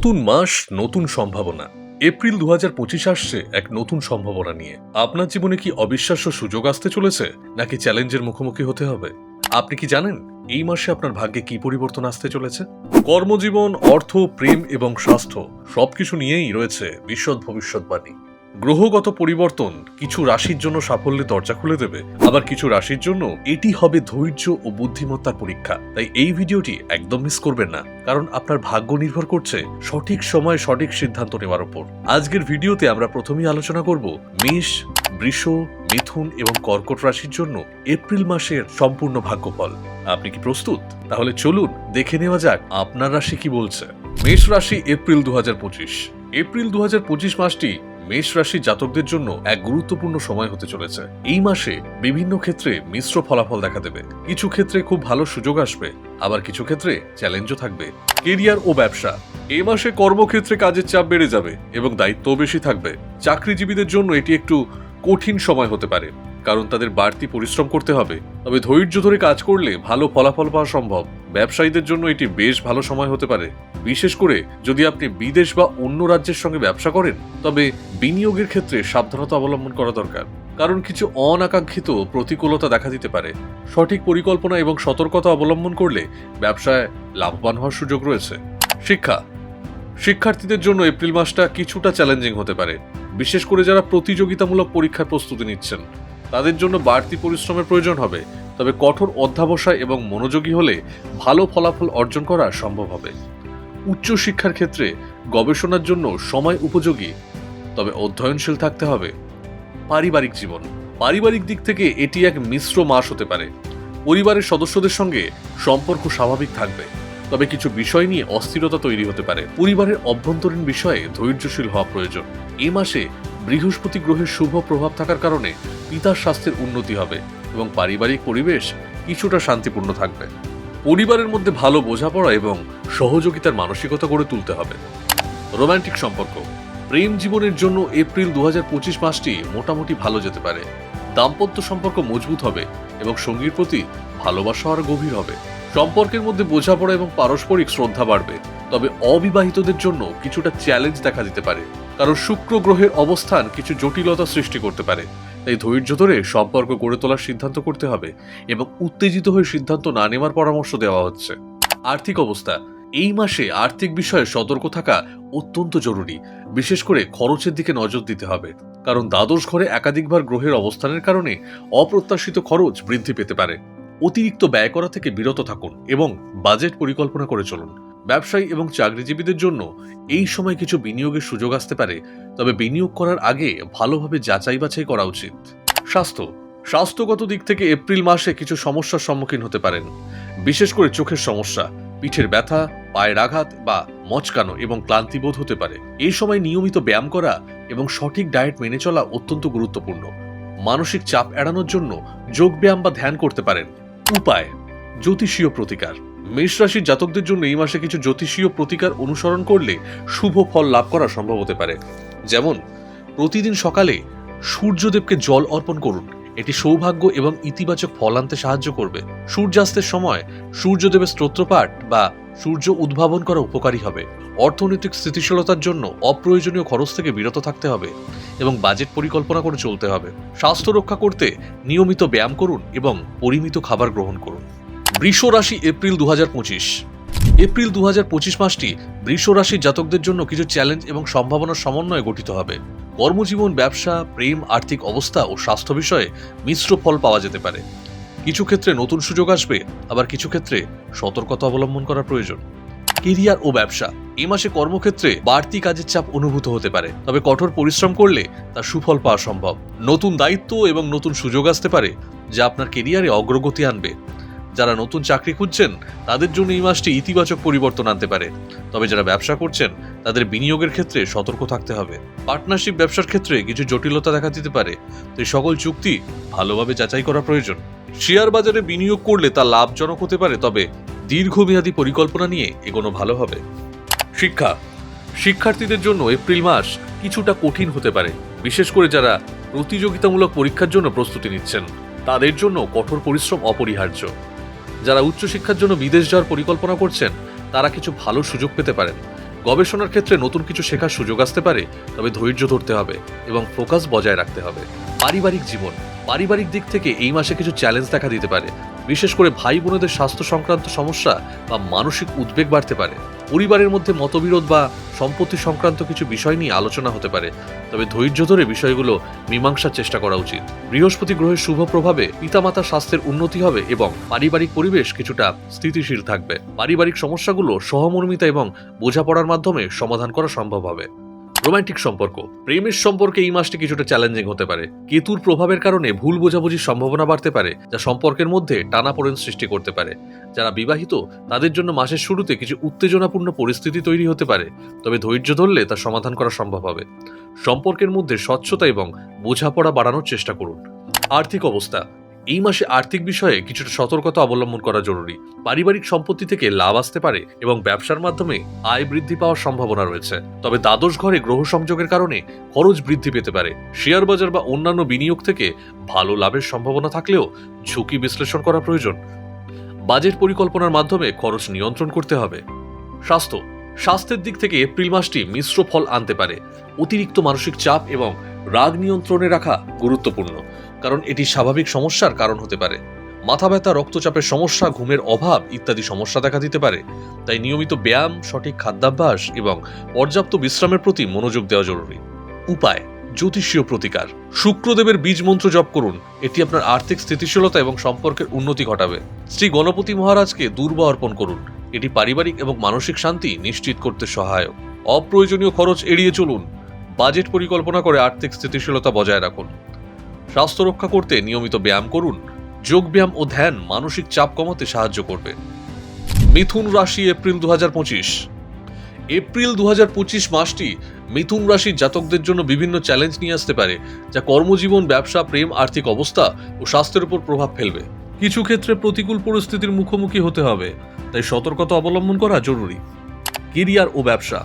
নতুন মাস, নতুন সম্ভাবনা। এপ্রিল দু হাজার পঁচিশ আসছে এক নতুন সম্ভাবনা নিয়ে। আপনার জীবনে কি অবিশ্বাস্য সুযোগ আসতে চলেছে, নাকি চ্যালেঞ্জের মুখোমুখি হতে হবে? আপনি কি জানেন, এই মাসে আপনার ভাগ্যে কি পরিবর্তন আসতে চলেছে? কর্মজীবন, অর্থ, প্রেম এবং স্বাস্থ্য সবকিছু নিয়েই রয়েছে বিশদ ভবিষ্যৎবাণী। গ্রহগত পরিবর্তন কিছু রাশির জন্য সাফল্যের দরজা খুলে দেবে, আবার কিছু রাশির জন্য এটি হবে ধৈর্য ও বুদ্ধিমত্তার পরীক্ষা। তাই এই ভিডিওটি একদম মিস করবেন না, কারণ আপনার ভাগ্য নির্ভর করছে সঠিক সময় সঠিক সিদ্ধান্ত নেওয়ার উপর। আজকের ভিডিওতে আমরা প্রথমেই আলোচনা করব মেষ, বৃষ, মিথুন এবং কর্কট রাশির জন্য এপ্রিল মাসের সম্পূর্ণ ভাগ্যফল। আপনি কি প্রস্তুত? তাহলে চলুন দেখে নেওয়া যাক আপনার রাশি কি বলছে। মেষ রাশি এপ্রিল দু হাজার পঁচিশ। এপ্রিল দু হাজার পঁচিশ মাসটি মেষ রাশি জাতকদের জন্য এক গুরুত্বপূর্ণ সময় হতে চলেছে। এই মাসে বিভিন্ন ক্ষেত্রে মিশ্র ফলাফল দেখা দেবে। কিছু ক্ষেত্রে খুব ভালো সুযোগ আসবে, আবার কিছু ক্ষেত্রে চ্যালেঞ্জও থাকবে। কেরিয়ার ও ব্যবসা। এ মাসে কর্মক্ষেত্রে কাজের চাপ বেড়ে যাবে এবং দায়িত্ব বেশি থাকবে। চাকরিজীবীদের জন্য এটি একটু কঠিন সময় হতে পারে। কারণ তাদের বাড়তি পরিশ্রম করতে হবে। তবে ধৈর্য ধরে কাজ করলে ভালো ফলাফল পাওয়া সম্ভব। ব্যবসায়ীদের জন্য এটি বেশ ভালো সময় হতে পারে। বিশেষ করে যদি আপনি বিদেশ বা অন্য রাজ্যের সঙ্গে ব্যবসা করেন, তবে বিনিয়োগের ক্ষেত্রে সাবধানতা অবলম্বন করা দরকার। কারণ কিছু অনাকাঙ্ক্ষিত প্রতিকূলতা দেখা দিতে পারে। সঠিক পরিকল্পনা এবং সতর্কতা অবলম্বন করলে ব্যবসায় লাভবান হওয়ার সুযোগ রয়েছে। শিক্ষা। শিক্ষার্থীদের জন্য এপ্রিল মাসটা কিছুটা চ্যালেঞ্জিং হতে পারে। বিশেষ করে যারা প্রতিযোগিতামূলক পরীক্ষার প্রস্তুতি নিচ্ছেন। তাদের জন্য বাড়তি পরিশ্রমের প্রয়োজন হবে। তবে কঠোর অধ্যাবসায় এবং মনোযোগী হলে ভালো ফলাফল অর্জন করা সম্ভব হবে। উচ্চশিক্ষার ক্ষেত্রে গবেষণার জন্য সময় উপযোগী, তবে অধ্যয়নশীল থাকতে হবে। পারিবারিক জীবন। পারিবারিক দিক থেকে এটি এক মিশ্র মাস হতে পারে। পরিবারের সদস্যদের সঙ্গে সম্পর্ক স্বাভাবিক থাকবে, তবে কিছু বিষয় নিয়ে অস্থিরতা তৈরি হতে পারে। পরিবারের অভ্যন্তরীণ বিষয়ে ধৈর্যশীল হওয়া প্রয়োজন। এ মাসে বৃহস্পতি গ্রহের শুভ প্রভাব থাকার কারণে পিতার স্বাস্থ্যের উন্নতি হবে এবং পারিবারিক পরিবেশ কিছুটা শান্তিপূর্ণ থাকবে। পরিবারের মধ্যে ভালো বোঝাপড়া এবং সহযোগিতার মানসিকতা গড়ে তুলতে হবে। রোমান্টিক সম্পর্ক। প্রেম জীবনের জন্য এপ্রিল দু হাজার পঁচিশ মাসটি মোটামুটি ভালো যেতে পারে। দাম্পত্য সম্পর্ক মজবুত হবে এবং সঙ্গীর প্রতি ভালোবাসা আরও গভীর হবে। সম্পর্কের মধ্যে বোঝাপড়া এবং পারস্পরিক শ্রদ্ধা বাড়বে। তবে অবিবাহিতদের জন্য কিছুটা চ্যালেঞ্জ দেখা দিতে পারে। কারণ শুক্র গ্রহের অবস্থান কিছু জটিলতা সৃষ্টি করতে পারে। তাই ধৈর্য ধরে সম্পর্ক গড়ে তোলার সিদ্ধান্ত করতে হবে এবং উত্তেজিত হয়ে সিদ্ধান্ত না নেওয়ার পরামর্শ দেওয়া হচ্ছে। আর্থিক অবস্থা। এই মাসে আর্থিক বিষয়ে সতর্ক থাকা অত্যন্ত জরুরি। বিশেষ করে খরচের দিকে নজর দিতে হবে। কারণ দ্বাদশ ঘরে একাধিকবার গ্রহের অবস্থানের কারণে অপ্রত্যাশিত খরচ বৃদ্ধি পেতে পারে। অতিরিক্ত ব্যয় করা থেকে বিরত থাকুন এবং বাজেট পরিকল্পনা করে চলুন। ব্যবসায়ী এবং চাকরিজীবীদের জন্য এই সময় কিছু বিনিয়োগের সুযোগ আসতে পারে, তবে বিনিয়োগ করার আগে ভালোভাবে যাচাই বাছাই করা উচিত। স্বাস্থ্য। স্বাস্থ্যগত দিক থেকে এপ্রিল মাসে কিছু সমস্যার সম্মুখীন হতে পারেন। বিশেষ করে চোখের সমস্যা, পিঠের ব্যথা, পায়ের আঘাত বা মচকানো এবং ক্লান্তিবোধ হতে পারে। এই সময় নিয়মিত ব্যায়াম করা এবং সঠিক ডায়েট মেনে চলা অত্যন্ত গুরুত্বপূর্ণ। মানসিক চাপ এড়ানোর জন্য যোগব্যায়াম বা ধ্যান করতে পারেন। উপায়। জ্যোতিষীয় প্রতিকার। মেষ রাশির জাতকদের জন্য এই মাসে কিছু জ্যোতিষীয় প্রতিকার অনুসরণ করলে শুভ ফল লাভ করা সম্ভব হতে পারে। যেমন, প্রতিদিন সকালে সূর্যদেবকে জল অর্পণ করুন। এটি সৌভাগ্য এবং ইতিবাচক ফল আনতে সাহায্য করবে। সূর্যাস্তের সময় সূর্যদেবের স্তোত্রপাঠ বা সূর্য উদ্ভাবন করা উপকারী হবে। অর্থনৈতিক স্থিতিশীলতার জন্য অপ্রয়োজনীয় খরচ থেকে বিরত থাকতে হবে এবং বাজেট পরিকল্পনা করে চলতে হবে। স্বাস্থ্য রক্ষা করতে নিয়মিত ব্যায়াম করুন এবং পরিমিত খাবার গ্রহণ করুন। বৃষ রাশি এপ্রিল দু হাজার পঁচিশ। এপ্রিল দু হাজার পঁচিশ মাসটি বৃষ রাশির জাতকদের জন্য কিছু চ্যালেঞ্জ এবং সম্ভাবনার সমন্বয়ে গঠিত হবে। কর্মজীবন, ব্যবসা, প্রেম, আর্থিক অবস্থা ও স্বাস্থ্য বিষয়ে মিশ্র ফল পাওয়া যেতে পারে। কিছু ক্ষেত্রে নতুন সুযোগ আসবে, আবার কিছু ক্ষেত্রে সতর্কতা অবলম্বন করা প্রয়োজন। কেরিয়ার ও ব্যবসা এই মাসে কর্মক্ষেত্রে বাড়তি কাজের চাপ অনুভূত হতে পারে, তবে কঠোর পরিশ্রম করলে তার সুফল পাওয়া সম্ভব। নতুন দায়িত্ব এবং নতুন সুযোগ আসতে পারে, যা আপনার কেরিয়ারে অগ্রগতি আনবে। যারা নতুন চাকরি খুঁজছেন, তাদের জন্য এই মাসটি ইতিবাচক পরিবর্তন আনতে পারে। তবে যারা ব্যবসা করছেন, তাদের বিনিয়োগের ক্ষেত্রে সতর্ক থাকতে হবে। পার্টনারশিপ ব্যবসার ক্ষেত্রে কিছু জটিলতা দেখা দিতে পারে, তাই সকল চুক্তি ভালোভাবে যাচাই করা প্রয়োজন। শেয়ার বাজারে বিনিয়োগ করলে তা লাভজনক হতে পারে, তবে দীর্ঘমেয়াদী পরিকল্পনা নিয়ে এগোনো ভালো হবে। শিক্ষা। শিক্ষার্থীদের জন্য এপ্রিল মাস কিছুটা কঠিন হতে পারে, বিশেষ করে যারা প্রতিযোগিতামূলক পরীক্ষার জন্য প্রস্তুতি নিচ্ছেন। তাদের জন্য কঠোর পরিশ্রম অপরিহার্য। যারা উচ্চশিক্ষার জন্য বিদেশ যাওয়ার পরিকল্পনা করছেন, তারা কিছু ভালো সুযোগ পেতে পারেন। গবেষণার ক্ষেত্রে নতুন কিছু শেখার সুযোগ আসতে পারে, তবে ধৈর্য ধরতে হবে এবং ফোকাস বজায় রাখতে হবে। পারিবারিক জীবন। পারিবারিক দিক থেকে এই মাসে কিছু চ্যালেঞ্জ দেখা দিতে পারে। বিশেষ করে ভাই বোনেদের স্বাস্থ্য সংক্রান্ত সমস্যা বা মানসিক উদ্বেগ বাড়তে পারে। পরিবারের মধ্যে মতবিরোধ বা সম্পত্তি সংক্রান্ত কিছু বিষয় নিয়ে আলোচনা হতে পারে। তবে ধৈর্য ধরে বিষয়গুলো মীমাংসার চেষ্টা করা উচিত। বৃহস্পতি গ্রহের শুভ প্রভাবে পিতামাতার স্বাস্থ্যের উন্নতি হবে এবং পারিবারিক পরিবেশ কিছুটা স্থিতিশীল থাকবে। পারিবারিক সমস্যাগুলো সহমর্মিতা এবং বোঝাপড়ার মাধ্যমে সমাধান করা সম্ভব হবে। রোমান্টিক সম্পর্ক। প্রেমের সম্পর্কে এই মাসটি কিছুটা চ্যালেঞ্জিং হতে পারে। কেতুর প্রভাবের কারণে ভুল বোঝাবুঝির সম্ভাবনা বাড়তে পারে, যা সম্পর্কের মধ্যে টানাপোড়েন সৃষ্টি করতে পারে। যারা বিবাহিত, তাদের জন্য মাসের শুরুতে কিছু উত্তেজনাপূর্ণ পরিস্থিতি তৈরি হতে পারে, তবে ধৈর্য ধরলে তা সমাধান করা সম্ভব হবে। সম্পর্কের মধ্যে স্বচ্ছতা এবং বোঝাপড়া বাড়ানোর চেষ্টা করুন। আর্থিক অবস্থা। এই মাসে আর্থিক বিষয়ে কিছুটা সতর্কতা অবলম্বন করা জরুরি। পারিবারিক সম্পত্তি থেকে লাভ আসতে পারে এবং ব্যবসার মাধ্যমে আয় বৃদ্ধি পাওয়ার সম্ভাবনা রয়েছে। তবে দ্বাদশ ঘরে গ্রহ সংযোগের কারণে খরচ বৃদ্ধি পেতে পারে। শেয়ার বাজার বা অন্যান্য বিনিয়োগ থেকে ভালো লাভের সম্ভাবনা থাকলেও ঝুঁকি বিশ্লেষণ করা প্রয়োজন। বাজেট পরিকল্পনার মাধ্যমে খরচ নিয়ন্ত্রণ করতে হবে। স্বাস্থ্য। স্বাস্থ্যের দিক থেকে এপ্রিল মাসটি মিশ্র ফল আনতে পারে। অতিরিক্ত মানসিক চাপ এবং রাগ নিয়ন্ত্রণে রাখা গুরুত্বপূর্ণ। কারণ এটি স্বাভাবিক সমস্যার কারণ হতে পারে। মাথা ব্যথা, রক্তচাপের সমস্যা, ঘুমের অভাব ইত্যাদি সমস্যা দেখা দিতে পারে। তাই নিয়মিত ব্যায়াম, সঠিক খাদ্যাভ্যাস এবং পর্যাপ্ত বিশ্রামের প্রতি মনোযোগ দেওয়া জরুরি। উপায়, জ্যোতিষীয় প্রতিকার। শুক্রদেবের বীজ মন্ত্র জপ করুন। এটি আপনার আর্থিক স্থিতিশীলতা এবং সম্পর্কের উন্নতি ঘটাবে। শ্রী গণপতি মহারাজকে দুর্বা অর্পণ করুন। এটি পারিবারিক এবং মানসিক শান্তি নিশ্চিত করতে সহায়ক। অপ্রয়োজনীয় খরচ এড়িয়ে চলুন। বাজেট পরিকল্পনা করে আর্থিক স্থিতিশীলতা বজায় রাখুন। স্বাস্থ্য রক্ষা করতে নিয়মিত ব্যায়াম করুন, যোগ ব্যায়াম ও ধ্যান মানসিক চাপ কমাতে সাহায্য করবে। মিথুন রাশি, এপ্রিল দুহাজার পঁচিশ। এপ্রিল দুহাজার পঁচিশ মাসটি মিথুন রাশির জাতকদের জন্য বিভিন্ন চ্যালেঞ্জ নিয়ে আসতে পারে, যা কর্মজীবন, ব্যবসা, প্রেম, আর্থিক অবস্থা ও স্বাস্থ্যের উপর প্রভাব ফেলবে। কিছু ক্ষেত্রে প্রতিকূল পরিস্থিতির মুখোমুখি হতে হবে, তাই সতর্কতা অবলম্বন করা জরুরি। কেরিয়ার ও ব্যবসা।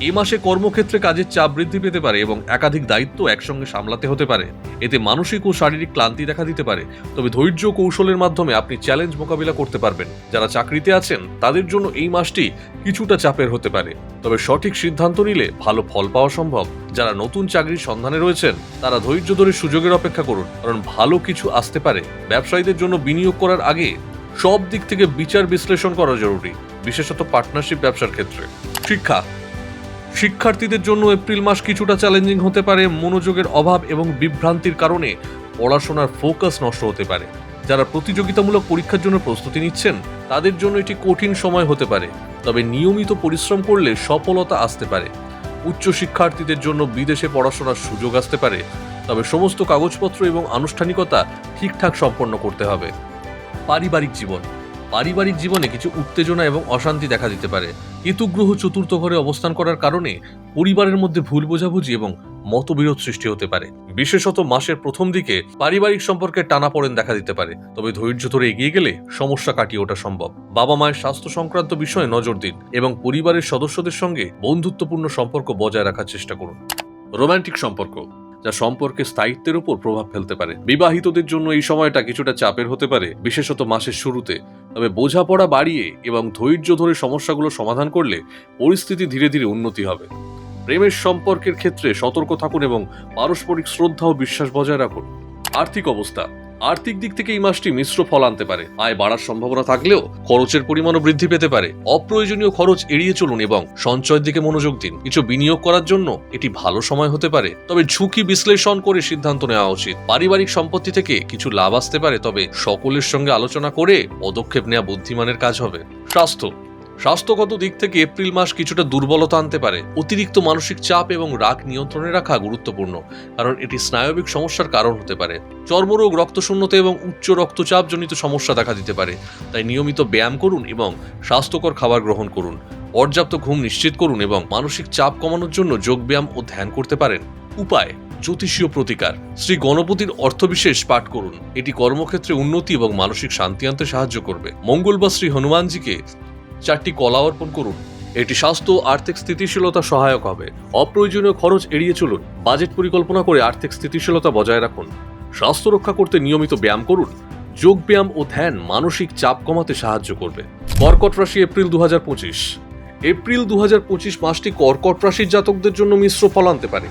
এ মাসে কর্মক্ষেত্রে কাজের চাপ বৃদ্ধি পেতে পারে এবং একাধিক দায়িত্ব একসঙ্গে সামলাতে হতে পারে। এতে মানসিক ও শারীরিক ক্লান্তি দেখা দিতে পারে। তবে ধৈর্য কৌশলের মাধ্যমে আপনি চ্যালেঞ্জ মোকাবিলা করতে পারবেন। যারা চাকরিতে আছেন, তাদের জন্য এই মাসটি কিছুটা চাপের হতে পারে। তবে সঠিক সিদ্ধান্ত নিলে ভালো ফল পাওয়া সম্ভব। যারা নতুন চাকরির সন্ধানে রয়েছেন, তারা ধৈর্য ধরে সুযোগের অপেক্ষা করুন। কারণ ভালো কিছু আসতে পারে। ব্যবসায়ীদের জন্য বিনিয়োগ করার আগে সব দিক থেকে বিচার বিশ্লেষণ করা জরুরি। বিশেষত পার্টনারশিপ ব্যবসার ক্ষেত্রে। শিক্ষা শিক্ষার্থীদের জন্য এপ্রিল মাস কিছুটা চ্যালেঞ্জিং হতে পারে, মনোযোগের অভাব এবং বিভ্রান্তির কারণে পড়াশোনার ফোকাস নষ্ট হতে পারে। যারা প্রতিযোগিতামূলক পরীক্ষার জন্য প্রস্তুতি নিচ্ছেন, তাদের জন্য এটি কঠিন সময় হতে পারে, তবে নিয়মিত পরিশ্রম করলে সফলতা আসতে পারে। উচ্চ শিক্ষার্থীদের জন্য বিদেশে পড়াশোনার সুযোগ আসতে পারে, তবে সমস্ত কাগজপত্র এবং আনুষ্ঠানিকতা ঠিকঠাক সম্পন্ন করতে হবে। পারিবারিক জীবন। পারিবারিক জীবনে কিছু উত্তেজনা এবং অশান্তি দেখা দিতে পারে। কেতু গ্রহ চতুর্থ ঘরে অবস্থান করার কারণে পরিবারের মধ্যে ভুল বোঝাবুঝি এবং মতবিরোধ সৃষ্টি হতে পারে। বিশেষত মাসের প্রথম দিকে পারিবারিক সম্পর্কে টানাপোড়েন দেখা দিতে পারে, তবে ধৈর্য ধরে এগিয়ে গেলে সমস্যা কাটিয়ে ওঠা সম্ভব। বাবা মায়ের স্বাস্থ্য সংক্রান্ত বিষয়ে নজর দিন এবং পরিবারের সদস্যদের সঙ্গে বন্ধুত্বপূর্ণ সম্পর্ক বজায় রাখার চেষ্টা করুন। রোমান্টিক সম্পর্ক যা সম্পর্কে স্থায়িত্বের উপর প্রভাব ফেলতে পারে। বিবাহিতদের জন্য এই সময়টা কিছুটা চাপের হতে পারে, বিশেষত মাসের শুরুতে। তবে বোঝাপড়া বাড়িয়ে এবং ধৈর্য ধরে সমস্যাগুলো সমাধান করলে পরিস্থিতি ধীরে ধীরে উন্নতি হবে। প্রেমের সম্পর্কের ক্ষেত্রে সতর্ক থাকুন এবং পারস্পরিক শ্রদ্ধা ও বিশ্বাস বজায় রাখুন। আর্থিক অবস্থা। আর্থিক দিক থেকে এই মাসটি মিশ্র ফল আনতে পারে। আয় বাড়ার সম্ভাবনা থাকলেও খরচের পরিমাণও বৃদ্ধি পেতে পারে। অপ্রয়োজনীয় খরচ এড়িয়ে চলুন এবং সঞ্চয়ের দিকে মনোযোগ দিন। কিছু বিনিয়োগ করার জন্য এটি ভালো সময় হতে পারে, তবে ঝুঁকি বিশ্লেষণ করে সিদ্ধান্ত নেওয়া উচিত। পারিবারিক সম্পত্তি থেকে কিছু লাভ আসতে পারে, তবে সকলের সঙ্গে আলোচনা করে পদক্ষেপ নেওয়া বুদ্ধিমানের কাজ হবে। স্বাস্থ্য স্বাস্থ্যগত দিক থেকে এপ্রিল মাস কিছুটা দুর্বলতা আনতে পারে। অতিরিক্ত মানসিক চাপ এবং রাগ নিয়ন্ত্রণে রাখা গুরুত্বপূর্ণ, কারণ এটি স্নায়বিক সমস্যার কারণ হতে পারে। চর্মরোগ, রক্তশূন্যতা এবং উচ্চ রক্তচাপ জনিত সমস্যা দেখা দিতে পারে। তাই নিয়মিত ব্যায়াম করুন এবং স্বাস্থ্যকর খাবার গ্রহণ করুন। পর্যাপ্ত ঘুম নিশ্চিত করুন এবং মানসিক চাপ কমানোর জন্য যোগব্যায়াম ও ধ্যান করতে পারেন। উপায়, জ্যোতিষীয় প্রতিকার। শ্রী গণপতির অর্থবিশেষ পাঠ করুন। এটি কর্মক্ষেত্রে উন্নতি এবং মানসিক শান্তি আনতে সাহায্য করবে। মঙ্গলবার শ্রী হনুমানজিকে চারটি কলা অর্পণ করুন। এটি স্বাস্থ্য, আর্থিক স্থিতিশীলতা সহায়ক হবে। অপ্রয়োজনীয় খরচ এড়িয়ে চলুন। বাজেট পরিকল্পনা করে আর্থিক স্থিতিশীলতা বজায় রাখুন। স্বাস্থ্য রক্ষা করতে নিয়মিত ব্যায়াম করুন। যোগ ব্যায়াম ও ধ্যান মানসিক চাপ কমাতে সাহায্য করবে। কর্কট রাশি এপ্রিল দু হাজার পঁচিশ। এপ্রিল দু হাজার পঁচিশ মাসটি কর্কট রাশির জাতকদের জন্য মিশ্র ফল আনতে পারে।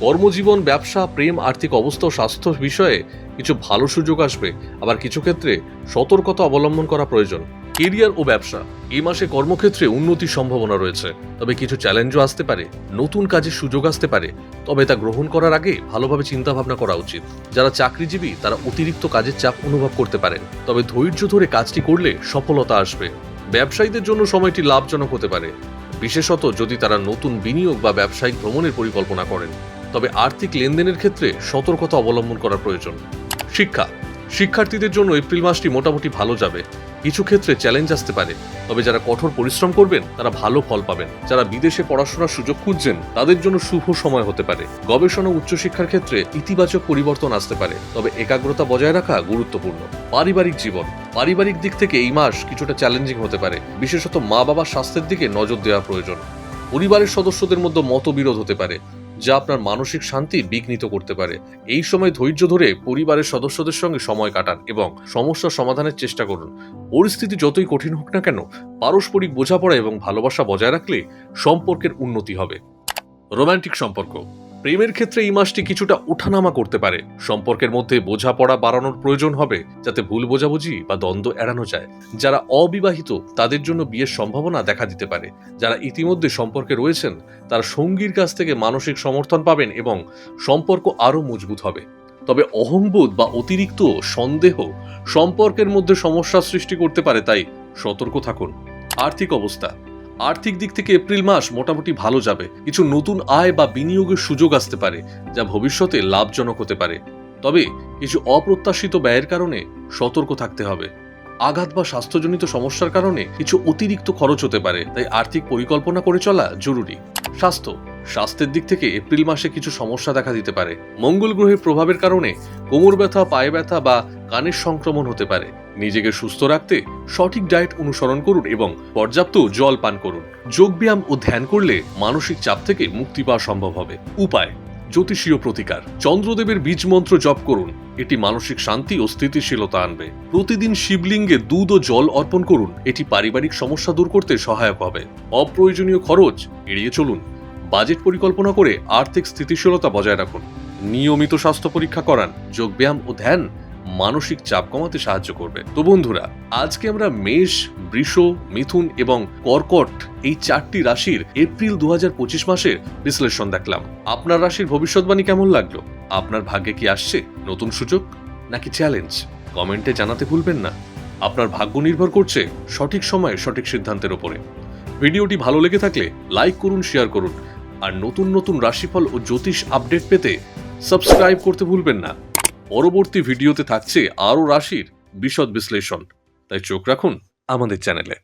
কর্মজীবন, ব্যবসা, প্রেম, আর্থিক অবস্থা ও স্বাস্থ্য বিষয়ে কিছু ভালো সুযোগ আসবে। আবার কিছু ক্ষেত্রে সতর্কতা অবলম্বন করা প্রয়োজন। কেরিয়ার ও ব্যবসা এই মাসে কর্মক্ষেত্রে উন্নতির সম্ভাবনা রয়েছে। তবে কিছু চ্যালেঞ্জও আসতে পারে, নতুন কাজের সুযোগ আসতে পারে। তবে তা গ্রহণ করার আগে ভালোভাবে চিন্তা ভাবনা করা উচিত। যারা চাকরিজীবী, তারা অতিরিক্ত কাজের চাপ অনুভব করতে পারেন। তবে ধৈর্য ধরে কাজটি করলে সফলতা আসবে। ব্যবসায়ীদের জন্য সময়টি লাভজনক হতে পারে। বিশেষত যদি তারা নতুন বিনিয়োগ বা ব্যবসায়িক ভ্রমণের পরিকল্পনা করেন। তবে আর্থিক লেনদেনের ক্ষেত্রে সতর্কতা অবলম্বন করা প্রয়োজন। শিক্ষা। শিক্ষার্থীদের জন্য এপ্রিল মাসটি মোটামুটি ভালো যাবে। কিছু ক্ষেত্রে চ্যালেঞ্জ আসতে পারে। তবে যারা কঠোর পরিশ্রম করবেন, তারা ভালো ফল পাবেন। যারা বিদেশে পড়াশোনার সুযোগ খুঁজছেন, তাদের জন্য শুভ সময় হতে পারে। গবেষণা উচ্চশিক্ষার ক্ষেত্রে ইতিবাচক পরিবর্তন আসতে পারে। তবে একাগ্রতা বজায় রাখা গুরুত্বপূর্ণ। পারিবারিক জীবন। পারিবারিক দিক থেকে এই মাস কিছুটা চ্যালেঞ্জিং হতে পারে। বিশেষত মা বাবার স্বাস্থ্যের দিকে নজর দেওয়া প্রয়োজন। পরিবারের সদস্যদের মধ্যে মতবিরোধ হতে পারে। যা আপনার মানসিক শান্তি বিঘ্নিত করতে পারে। এই সময় ধৈর্য ধরে পরিবারের সদস্যদের সঙ্গে সময় কাটান এবং সমস্যা সমাধানের চেষ্টা করুন। পরিস্থিতি যতই কঠিন হোক না কেন, পারস্পরিক বোঝাপড়া এবং ভালোবাসা বজায় রাখলে সম্পর্কের উন্নতি হবে। রোম্যান্টিক সম্পর্ক। প্রেমের ক্ষেত্রে এই মাসটি কিছুটা ওঠানামা করতে পারে। সম্পর্কের মধ্যে বোঝাপড়া বাড়ানোর প্রয়োজন হবে, যাতে ভুল বোঝাবুঝি বা দ্বন্দ্ব এড়ানো যায়। যারা অবিবাহিত, তাদের জন্য বিয়ের সম্ভাবনা দেখা দিতে পারে। যারা ইতিমধ্যে সম্পর্কে রয়েছেন, তারা সঙ্গীর কাছ থেকে মানসিক সমর্থন পাবেন এবং সম্পর্ক আরও মজবুত হবে। তবে অহংবোধ বা অতিরিক্ত সন্দেহ সম্পর্কের মধ্যে সমস্যা সৃষ্টি করতে পারে, তাই সতর্ক থাকুন। আর্থিক অবস্থা আর্থিক দিক থেকে এপ্রিল মাস মোটামুটি ভালো যাবে। কিছু নতুন আয় বা বিনিয়োগের সুযোগ আসতে পারে, যা ভবিষ্যতে লাভজনক হতে পারে। তবে কিছু অপ্রত্যাশিত ব্যয়ের কারণে সতর্ক থাকতে হবে। আঘাত বা স্বাস্থ্যজনিত সমস্যার কারণে কিছু অতিরিক্ত খরচ হতে পারে, তাই আর্থিক পরিকল্পনা করে চলা জরুরি। স্বাস্থ্য, স্বাস্থ্যের দিক থেকে এপ্রিল মাসে কিছু সমস্যা দেখা দিতে পারে। মঙ্গল গ্রহের প্রভাবের কারণে কোমর ব্যথা, পায়ে ব্যথা বা কানের সংক্রমণ হতে পারে। নিজেকে সুস্থ রাখতে সঠিক ডায়েট অনুসরণ করুন এবং পর্যাপ্ত জল পান করুন। যোগব্যায়াম ও ধ্যান করলে মানসিক চাপ থেকে মুক্তি পাওয়া সম্ভব হবে। উপায়, জ্যোতিষীয় প্রতিকার। চন্দ্রদেবের বীজ মন্ত্র জপ করুন। এটি মানসিক শান্তি ও স্থিতিশীলতা আনবে। প্রতিদিন শিবলিঙ্গে দুধ ও জল অর্পণ করুন। এটি পারিবারিক সমস্যা দূর করতে সহায়ক হবে। অপ্রয়োজনীয় খরচ, এড়িয়ে চলুন। বাজেট পরিকল্পনা করে আর্থিক স্থিতিশীলতা বজায় রাখুন। নিয়মিত স্বাস্থ্য পরীক্ষা করান। যোগব্যায়াম ও ধ্যান মানসিক চাপ কমাতে সাহায্য করবে। তো বন্ধুরা, আজকে আমরা মেষ, বৃষ, মিথুন এবং কর্কট এই চারটি রাশির এপ্রিল দু মাসের বিশ্লেষণ দেখলাম। আপনার রাশির ভবিষ্যৎবাণী কেমন লাগল? আপনার ভাগ্যে কি আসছে নতুন সুযোগ নাকি চ্যালেঞ্জ? কমেন্টে জানাতে ভুলবেন না। আপনার ভাগ্য নির্ভর করছে সঠিক সময়ে সঠিক সিদ্ধান্তের ওপরে। ভিডিওটি ভালো লেগে থাকলে লাইক করুন, শেয়ার করুন। আর নতুন নতুন রাশিফল ও জ্যোতিষ আপডেট পেতে সাবস্ক্রাইব করতে ভুলবেন না। পরবর্তী ভিডিওতে থাকছে আরও রাশির বিশদ বিশ্লেষণ। তাই চোখ রাখুন আমাদের চ্যানেলে।